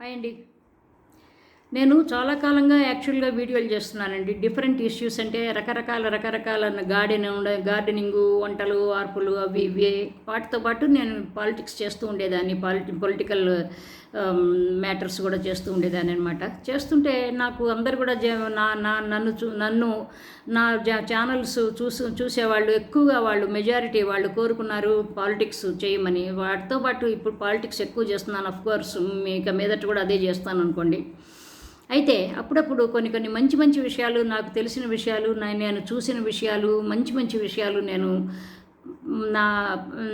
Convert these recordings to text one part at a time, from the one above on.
Hi అండి. నేను చాలా కాలంగా యాక్చువల్గా వీడియోలు చేస్తున్నానండి. డిఫరెంట్ ఇష్యూస్ అంటే రకరకాల రకరకాల గార్డెన్ గార్డెనింగ్ వంటలు ఆర్పులు అవి ఇవి వాటితో పాటు నేను పాలిటిక్స్ చేస్తూ ఉండేదాన్ని. పాలిటి పొలిటికల్ మ్యాటర్స్ కూడా చేస్తూ ఉండేదాన్ని అనమాట చేస్తుంటే నాకు అందరు కూడా జ- నా నా నన్ను చూ నన్ను నా ఛానల్స్ చూసు చూసేవాళ్ళు ఎక్కువగా వాళ్ళు మెజారిటీ వాళ్ళు కోరుకున్నారు పాలిటిక్స్ చేయమని. వాటితో పాటు ఇప్పుడు పాలిటిక్స్ ఎక్కువ చేస్తున్నాను. అఫ్ కోర్స్ ఇక మీదట కూడా అదే చేస్తాను అనుకోండి. అయితే అప్పుడప్పుడు కొన్ని కొన్ని మంచి మంచి విషయాలు నాకు తెలిసిన విషయాలు నేను చూసిన విషయాలు మంచి మంచి విషయాలు నేను నా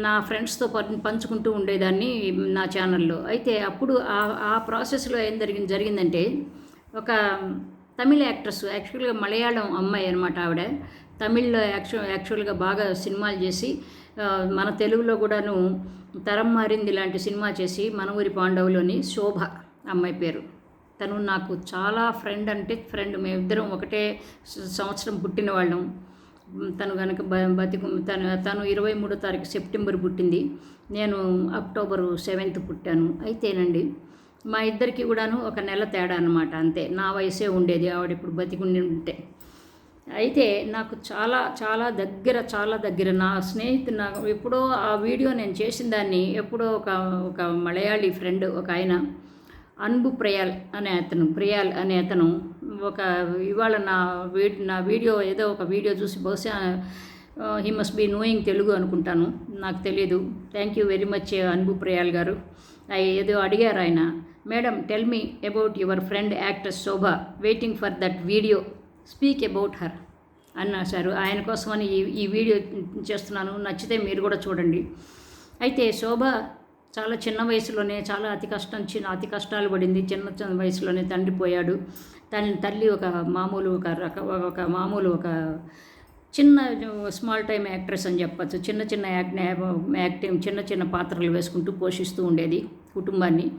నా ఫ్రెండ్స్తో పంచుకుంటూ ఉండేదాన్ని నా ఛానల్లో అయితే అప్పుడు ఆ ఆ ప్రాసెస్లో ఏం జరిగింది జరిగిందంటే ఒక తమిళ యాక్ట్రెస్ యాక్చువల్గా మలయాళం అమ్మాయి అనమాట ఆవిడ. తమిళ్ళో యాక్చువల్ యాక్చువల్గా బాగా సినిమాలు చేసి మన తెలుగులో కూడాను తరం మారింది ఇలాంటి సినిమా చేసి మన ఊరి పాండవులోని శోభ అమ్మాయి పేరు. తను నాకు చాలా ఫ్రెండ్ అంటే ఫ్రెండ్ మేమిద్దరం ఒకటే సంవత్సరం పుట్టిన వాళ్ళం తను కనుక బ బతికు తను తను ఇరవై మూడో తారీఖు సెప్టెంబర్ పుట్టింది. నేను అక్టోబరు సెవెంత్ పుట్టాను. అయితేనండి మా ఇద్దరికి కూడాను ఒక నెల తేడా అనమాట అంతే. నా వయసే ఉండేది ఆవిడ ఇప్పుడు బతికుండి ఉంటే. అయితే నాకు చాలా చాలా దగ్గర చాలా దగ్గర నా స్నేహితు నాకు ఎప్పుడో ఆ వీడియో నేను చేసిన దాన్ని ఎప్పుడో ఒక ఒక మలయాళీ ఫ్రెండ్ ఒక ఆయన అన్బు ప్రయాల్ అనే అతను ప్రియాల్ అనే అతను ఒక ఇవాళ నా వీ నా వీడియో ఏదో ఒక వీడియో చూసి బహుశా he must be knowing Telugu అనుకుంటాను నాకు తెలియదు thank you very much Anbu Prayal garu. ఏదో అడిగారు ఆయన madam tell me about your friend actress Shobha waiting for that video speak about her అన్నారు ఆయన కోసమని ఈ ఈ వీడియో చేస్తున్నాను నచ్చితే మీరు కూడా చూడండి. అయితే శోభ చాలా చిన్న వయసులోనే చాలా అతి కష్టం చిన్న అతి కష్టాలు పడింది. చిన్న చిన్న వయసులోనే తండ్రి పోయాడు. తన తల్లి ఒక మామూలు ఒక రక ఒక మామూలు ఒక చిన్న స్మాల్ టైం యాక్ట్రెస్ అని చెప్పచ్చు. చిన్న చిన్న యాక్ట్ యాక్టింగ్ చిన్న చిన్న పాత్రలు వేసుకుంటూ పోషిస్తూ ఉండేది కుటుంబాన్ని.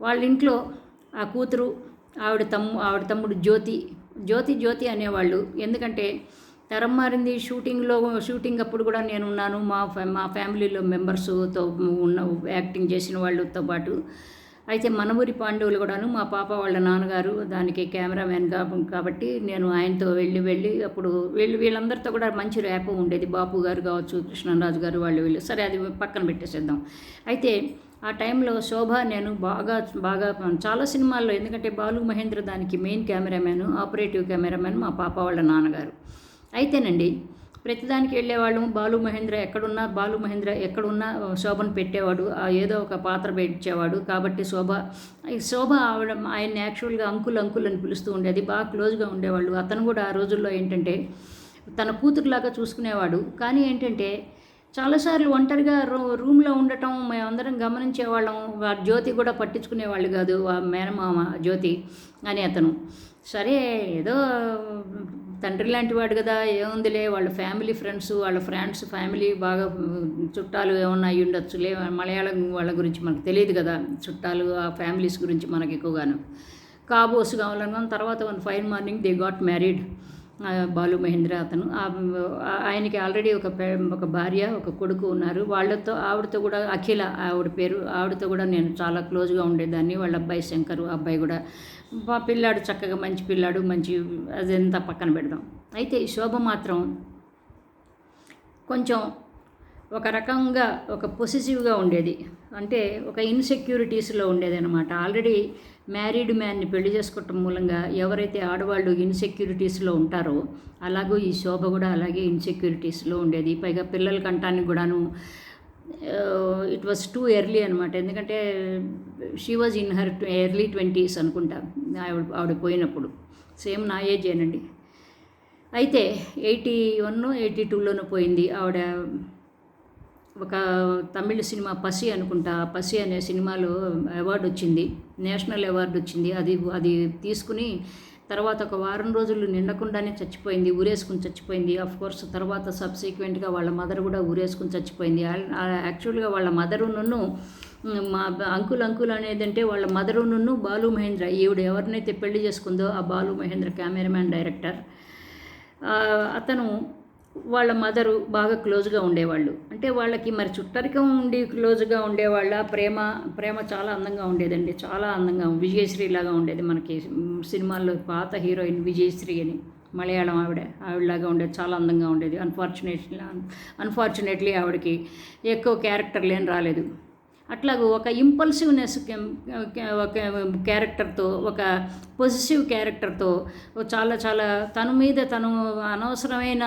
వాళ్ళ ఇంట్లో ఆ కూతురు ఆవిడ తమ్ము ఆవిడ తమ్ముడు జ్యోతి జ్యోతి జ్యోతి అనేవాళ్ళు. ఎందుకంటే తరం మారింది. షూటింగ్లో షూటింగ్ అప్పుడు కూడా నేను ఉన్నాను మా ఫ్యా- మా ఫ్యామిలీలో మెంబర్స్తో ఉన్న యాక్టింగ్ చేసిన వాళ్ళతో పాటు. అయితే మన ఊరి పాండవులు కూడాను మా పాప వాళ్ళ నాన్నగారు దానికి కెమెరామ్యాన్ కాబట్టి నేను ఆయనతో వెళ్ళి వెళ్ళి అప్పుడు వీళ్ళు వీళ్ళందరితో కూడా మంచి ర్యాప్ ఉండేది. బాపు గారు కావచ్చు కృష్ణరాజు గారు వాళ్ళు వీళ్ళు. సరే అది పక్కన పెట్టేసేద్దాం. అయితే ఆ టైంలో శోభ నేను బాగా బాగా చాలా సినిమాల్లో ఎందుకంటే బాలు మహేంద్ర దానికి మెయిన్ కెమెరామ్యాన్ ఆపరేటివ్ కెమెరామ్యాన్ మా పాప వాళ్ళ నాన్నగారు. అయితేనండి ప్రతిదానికి వెళ్ళేవాళ్ళం. బాలు మహేంద్ర ఎక్కడున్నా బాలు మహేంద్ర ఎక్కడున్నా శోభను పెట్టేవాడు. ఏదో ఒక పాత్ర పెట్టేవాడు కాబట్టి శోభ శోభ ఆవిడ ఆయన యాక్చువల్గా అంకుల్ అంకుల్ అని పిలుస్తూ ఉండేది. బాగా క్లోజ్గా ఉండేవాళ్ళు. అతను కూడా ఆ రోజుల్లో ఏంటంటే తన కూతురులాగా చూసుకునేవాడు. కానీ ఏంటంటే చాలాసార్లు ఒంటరిగా రూ రూమ్లో ఉండటం మేమందరం గమనించేవాళ్ళం. జ్యోతి కూడా పట్టించుకునేవాళ్ళు కాదు. ఆ మేనమామ జ్యోతి అని అతను. సరే ఏదో తండ్రి లాంటి వాడు కదా ఏముందిలే వాళ్ళ ఫ్యామిలీ ఫ్రెండ్స్ వాళ్ళ ఫ్రెండ్స్ ఫ్యామిలీ బాగా చుట్టాలు ఏమన్నా అయ్యి ఉండొచ్చులే మలయాళం వాళ్ళ గురించి మనకు తెలియదు కదా చుట్టాలు ఆ ఫ్యామిలీస్ గురించి మనకు ఎక్కువగాను. కాబోసు కావాలనుకున్న తర్వాత one fine morning they got married. Balu Mahendra అతను. ఆయనకి ఆల్రెడీ ఒక ఒక భార్య ఒక కొడుకు ఉన్నారు. వాళ్ళతో ఆవిడతో కూడా అఖిల ఆవిడ పేరు ఆవిడతో కూడా నేను చాలా క్లోజ్గా ఉండేదాన్ని. వాళ్ళ అబ్బాయి శంకరు అబ్బాయి కూడా మా పిల్లాడు చక్కగా మంచి పిల్లాడు మంచి అదంతా పక్కన పెడదాం. అయితే ఈ శోభ మాత్రం కొంచెం ఒక రకంగా ఒక పొసిసివ్గా ఉండేది. అంటే ఒక ఇన్సెక్యూరిటీస్లో ఉండేది అనమాట ఆల్రెడీ మ్యారీడ్ మ్యాన్ని పెళ్ళి చేసుకోవటం మూలంగా ఎవరైతే ఆడవాళ్ళు ఇన్సెక్యూరిటీస్లో ఉంటారో అలాగూ ఈ శోభ కూడా అలాగే ఇన్సెక్యూరిటీస్లో ఉండేది. పైగా పిల్లల కంటానికి కూడాను ఇట్ వాస్ టూ ఎర్లీ అనమాట ఎందుకంటే she was in her early twenties అనుకుంటా ఆవిడ ఆవిడ పోయినప్పుడు. సేమ్ నా ఏజ్ ఏనండి. అయితే ఎయిటీ వన్ ఎయిటీ టూలోనూ పోయింది. ఆవిడ ఒక తమిళ సినిమా పసి అనుకుంటా. ఆ పసి అనే సినిమాలో అవార్డు వచ్చింది. నేషనల్ అవార్డు వచ్చింది. అది అది తీసుకుని తర్వాత ఒక వారం రోజులు నిండకుండానే చచ్చిపోయింది. ఊరేసుకుని చచ్చిపోయింది. అఫ్ కోర్స్ తర్వాత సబ్సీక్వెంట్గా వాళ్ళ మదర్ కూడా ఊరేసుకుని చచ్చిపోయింది. యాక్చువల్గా వాళ్ళ మదరును మా అంకుల్ అంకుల్ అనేదంటే వాళ్ళ మదరును బాలు మహేంద్ర. ఈవిడ ఎవరినైతే పెళ్ళి చేసుకుందో ఆ బాలు మహేంద్ర కెమెరామ్యాన్ డైరెక్టర్. అతను వాళ్ళ మదరు బాగా క్లోజ్గా ఉండేవాళ్ళు. అంటే వాళ్ళకి మరి చుట్టరికం ఉండి క్లోజ్గా ఉండేవాళ్ళ ప్రేమ ప్రేమ చాలా అందంగా ఉండేదండి. చాలా అందంగా విజయశ్రీ లాగా ఉండేది మనకి. సినిమాల్లో పాత హీరోయిన్ విజయశ్రీ అని మలయాళం ఆవిడ ఆవిడలాగా ఉండేది. చాలా అందంగా ఉండేది. అన్ఫార్చునేట్లీ అన్ఫార్చునేట్లీ ఆవిడకి ఎక్కువ క్యారెక్టర్ లేని రాలేదు. అట్లాగే ఒక ఇంపల్సివ్నెస్ ఒక క్యారెక్టర్తో ఒక పొజిటివ్ క్యారెక్టర్తో చాలా చాలా తన మీద తను అనవసరమైన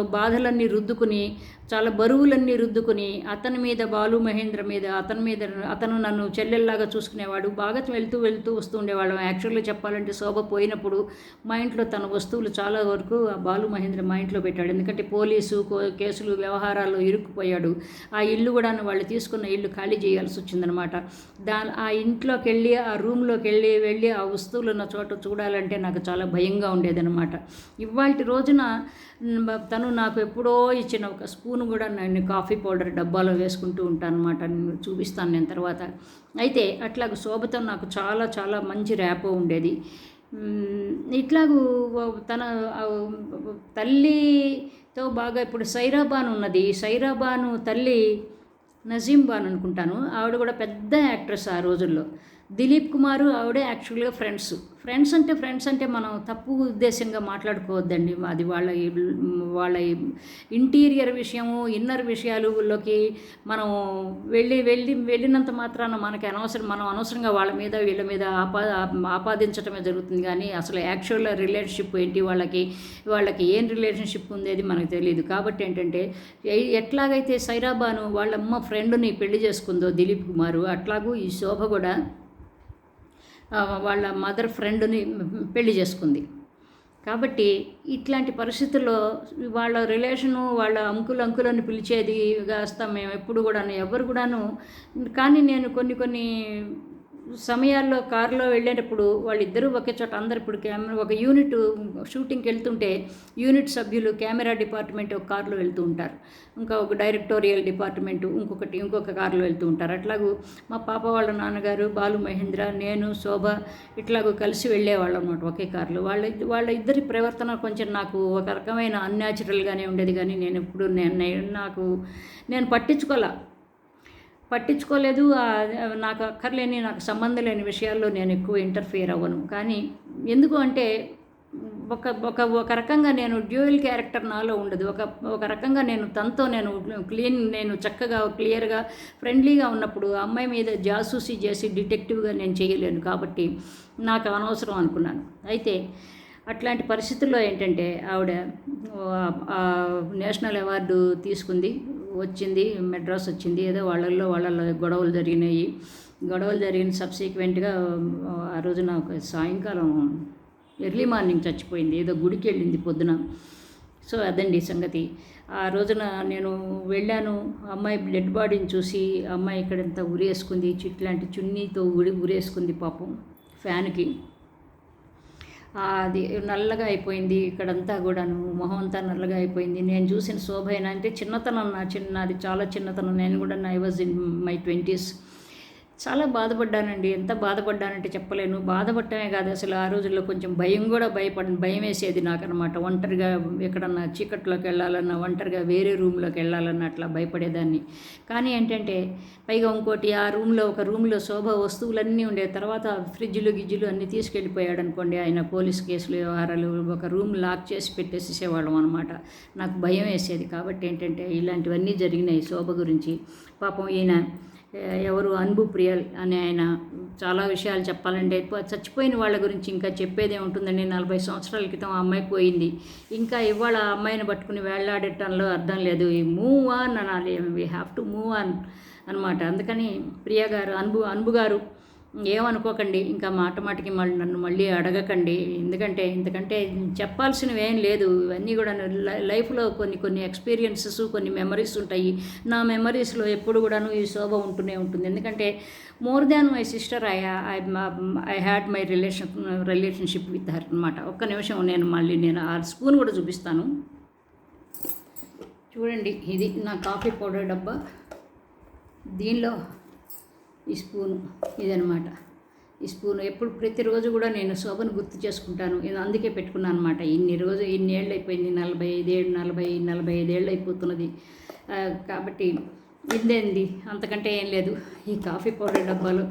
బాధలన్నీ రుద్దుకుని చాలా బరువులన్నీ రుద్దుకుని అతని మీద బాలు మహేంద్ర మీద అతని మీద అతను నన్ను చెల్లెల్లాగా చూసుకునేవాడు. బాగా వెళ్తూ వెళ్తూ వస్తూ ఉండేవాళ్ళం. యాక్చువల్గా చెప్పాలంటే శోభ పోయినప్పుడు మా ఇంట్లో తన వస్తువులు చాలా వరకు ఆ బాలు మహేంద్ర మా ఇంట్లో పెట్టాడు. ఎందుకంటే పోలీసు కో- కేసులు వ్యవహారాల్లో ఇరుక్కుపోయాడు. ఆ ఇల్లు కూడా వాళ్ళు తీసుకున్న ఇల్లు ఖాళీ చేయాల్సి వచ్చిందనమాట. దా ఆ ఇంట్లోకి వెళ్ళి ఆ రూమ్లోకి వెళ్ళి వెళ్ళి ఆ వస్తువులు ఉన్న చోట చూడాలంటే నాకు చాలా భయంగా ఉండేదనమాట. ఇవాళ రోజున తను నాకు ఎప్పుడో ఇచ్చిన ఒక స్పూన్ కూడా నేను కాఫీ పౌడర్ డబ్బాలో వేసుకుంటూ ఉంటాను అనమాట నేను చూపిస్తాను నేను తర్వాత. అయితే అట్లాగ శోభతో నాకు చాలా చాలా మంచి ర్యాపో ఉండేది. ఇట్లాగూ తన తల్లితో బాగా ఇప్పుడు సైరాబాన్ ఉన్నది. సైరాబాను తల్లి నజీంబాన్ అనుకుంటాను. ఆవిడ కూడా పెద్ద యాక్ట్రెస్ ఆ రోజుల్లో. దిలీప్ కుమారు ఆవిడే యాక్చువల్గా ఫ్రెండ్స్ ఫ్రెండ్స్ అంటే ఫ్రెండ్స్ అంటే మనం తప్పు ఉద్దేశంగా మాట్లాడుకోవద్దండి. అది వాళ్ళ వాళ్ళ ఇంటీరియర్ విషయము ఇన్నర్ విషయాలులోకి మనం వెళ్ళి వెళ్ళి వెళ్ళినంత మాత్రాన మనకి అనవసరం మనం అనవసరంగా వాళ్ళ మీద వీళ్ళ మీద ఆపా ఆపాదించడమే జరుగుతుంది. కానీ అసలు యాక్చువల్ రిలేషన్షిప్ ఏంటి? వాళ్ళకి వాళ్ళకి ఏం రిలేషన్షిప్ ఉండేది మనకు తెలియదు కాబట్టి ఏంటంటే ఎట్లాగైతే సైరాబాను వాళ్ళమ్మ ఫ్రెండ్ని పెళ్ళి చేసుకుందో దిలీప్ కుమారు అట్లాగూ ఈ శోభ కూడా వాళ్ళ మదర్ ఫ్రెండ్ని పెళ్ళి చేసుకుంది. కాబట్టి ఇట్లాంటి పరిస్థితుల్లో వాళ్ళ రిలేషను వాళ్ళ అంకులు అంకులను పిలిచేది కాస్త మేము ఎప్పుడు కూడాను ఎవరు కూడాను. కానీ నేను కొన్ని కొన్ని సమయాల్లో కారులో వెళ్ళేటప్పుడు వాళ్ళిద్దరూ ఒకే చోట అందరు ఇప్పుడు కెమెరా ఒక యూనిట్ షూటింగ్కి వెళ్తుంటే యూనిట్ సభ్యులు కెమెరా డిపార్ట్మెంట్ ఒక కారులో వెళ్తూ ఉంటారు. ఇంకా ఒక డైరెక్టోరియల్ డిపార్ట్మెంట్ ఇంకొకటి ఇంకొక కారులో వెళ్తూ ఉంటారు. అట్లాగూ మా పాప వాళ్ళ నాన్నగారు బాలు మహేంద్ర నేను శోభ ఇట్లాగూ కలిసి వెళ్ళేవాళ్ళం అనమాట ఒకే కారులో. వాళ్ళ వాళ్ళ ఇద్దరి ప్రవర్తన కొంచెం నాకు ఒక రకమైన అన్యాచురల్గానే ఉండేది. కానీ నేను ఎప్పుడు నేను నేను- నాకు నేను పట్టించుకోలే. పట్టించుకోలేదు. నాకు అక్కర్లేని నాకు సంబంధం లేని విషయాల్లో నేను ఎక్కువ ఇంటర్ఫియర్ అవ్వను. కానీ ఎందుకు అంటే ఒక ఒక ఒక రకంగా నేను డ్యూయల్ క్యారెక్టర్ నాలో ఉండదు. ఒక ఒక రకంగా నేను తనతో నేను క్లీన్ నేను చక్కగా క్లియర్గా ఫ్రెండ్లీగా ఉన్నప్పుడు ఆ అమ్మాయి మీద జాసూసీ చేసి డిటెక్టివ్గా నేను చేయలేను కాబట్టి నాకు అనవసరం అనుకున్నాను. అయితే అట్లాంటి పరిస్థితుల్లో ఏంటంటే ఆవిడ నేషనల్ అవార్డు తీసుకుంది. వచ్చింది మెడ్రాస్ వచ్చింది. ఏదో వాళ్ళల్లో వాళ్ళల్లో గొడవలు జరిగినాయి. గొడవలు జరిగిన సబ్సిక్వెంట్గా ఆ రోజు నాకు సాయంకాలం ఎర్లీ మార్నింగ్ చచ్చిపోయింది. ఏదో గుడికి వెళ్ళింది పొద్దున. సో అదండి సంగతి. ఆ రోజున నేను వెళ్ళాను. అమ్మాయి డెడ్ బాడీని చూసి అమ్మాయి ఇక్కడంతా ఉరేసుకుంది. చిట్లాంటి చున్నీతో ఉడి ఉరేసుకుంది పాపం ఫ్యాన్కి. అది నల్లగా అయిపోయింది ఇక్కడంతా కూడాను. మొహం అంతా నల్లగా అయిపోయింది. నేను చూసిన శోభ అయినా అంటే చిన్నతనం నా చిన్న అది చాలా చిన్నతనం. నేను కూడా I was in my twenties చాలా బాధపడ్డానండి. ఎంత బాధపడ్డానంటే చెప్పలేను. బాధపడటమే కాదు అసలు ఆ రోజుల్లో కొంచెం భయం కూడా భయపడ భయం వేసేది నాకు అనమాట ఒంటరిగా ఎక్కడన్నా చీకట్లోకి వెళ్ళాలన్నా ఒంటరిగా వేరే రూమ్లోకి వెళ్ళాలన్నా అట్లా భయపడేదాన్ని. కానీ ఏంటంటే పైగా ఇంకోటి ఆ రూమ్లో ఒక రూమ్లో శోభ వస్తువులన్నీ ఉండే తర్వాత ఫ్రిడ్జ్లు గిజ్జులు అన్నీ తీసుకెళ్ళిపోయాడు అనుకోండి. ఆయన పోలీస్ కేసులు వ్యవహారాలు ఒక రూమ్ లాక్ చేసి పెట్టేసేసేవాళ్ళం అనమాట నాకు భయం వేసేది. కాబట్టి ఏంటంటే ఇలాంటివన్నీ జరిగినాయి శోభ గురించి. పాపం ఈయన ఎవరు అన్బు ప్రియల్ అనే ఆయన చాలా విషయాలు చెప్పాలంటే చచ్చిపోయిన వాళ్ళ గురించి ఇంకా చెప్పేదే ఉంటుందండి. నలభై సంవత్సరాల క్రితం ఆ అమ్మాయి పోయింది. ఇంకా ఇవాళ ఆ అమ్మాయిని పట్టుకుని వేళ్ళాడటంలో అర్థం లేదు. ఈ మూవ్ ఆన్ అనాలి. We have to move on అనమాట అందుకని ప్రియ గారు అన్బు అన్బు గారు ఏమనుకోకండి ఇంకా మాట మాటికి మళ్ళీ నన్ను మళ్ళీ అడగకండి. ఎందుకంటే ఎందుకంటే చెప్పాల్సినవి ఏం లేదు. ఇవన్నీ కూడా లైఫ్లో కొన్ని కొన్ని ఎక్స్పీరియన్సెస్ కొన్ని మెమరీస్ ఉంటాయి. నా మెమరీస్లో ఎప్పుడు కూడాను ఈ శోభ ఉంటూనే ఉంటుంది. ఎందుకంటే more than my sister I I I had my relation relationship with her అనమాట ఒక్క నిమిషం నేను మళ్ళీ నేను ఆ స్పూన్ కూడా చూపిస్తాను. చూడండి ఇది నా కాఫీ పౌడర్ డబ్బా. దీనిలో ఈ స్పూను ఇదనమాట ఈ స్పూన్ ఎప్పుడు ప్రతిరోజు కూడా నేను శోభను గుర్తు చేసుకుంటాను. ఇది అందుకే పెట్టుకున్నాను అనమాట ఇన్ని రోజు ఇన్ని ఏళ్ళు అయిపోయింది నలభై ఐదేళ్ళు నలభై నలభై ఐదేళ్ళు అయిపోతున్నది. కాబట్టి ఇదేంది? అంతకంటే ఏం లేదు. ఈ కాఫీ పౌడర్ డబ్బాలు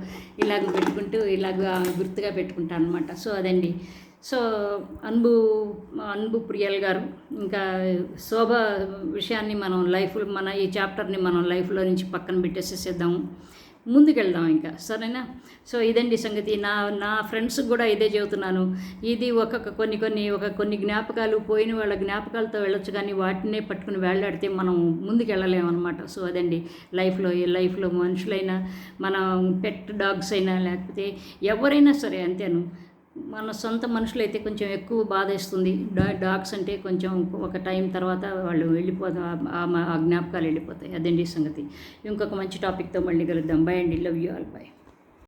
ఇలాగ పెట్టుకుంటూ ఇలాగ గుర్తుగా పెట్టుకుంటాను అనమాట సో అదండి. సో అన్బు అన్బు ప్రియల్ గారు ఇంకా శోభ విషయాన్ని మనం లైఫ్ మన ఈ చాప్టర్ని మనం లైఫ్లో నుంచి పక్కన పెట్టేసేసేద్దాము. ముందుకెళ్దాం ఇంకా సరేనా? సో ఇదండి సంగతి. నా నా ఫ్రెండ్స్కి కూడా ఇదే చెబుతున్నాను. ఇది ఒక కొన్ని కొన్ని ఒక కొన్ని జ్ఞాపకాలు పోయిన వాళ్ళ జ్ఞాపకాలతో వెళ్ళొచ్చు కానీ వాటినే పట్టుకుని వెళ్ళాడితే మనం ముందుకెళ్ళలేమన్నమాట సో అదండి. లైఫ్లో ఈ లైఫ్లో మనుషులైనా మన పెట్ డాగ్స్ అయినా లేకపోతే ఎవరైనా సరే అంతేను. మన సొంత మనుషులైతే కొంచెం ఎక్కువ బాధేస్తుంది. డా డాగ్స్ అంటే కొంచెం ఒక టైం తర్వాత వాళ్ళు వెళ్ళిపోతా ఆ ఆ జ్ఞాపకాలు వెళ్ళిపోతాయి. అదండి సంగతి. ఇంకొక మంచి టాపిక్తో మళ్ళీ కలుద్దాం. బై అండి. Love you all. బై.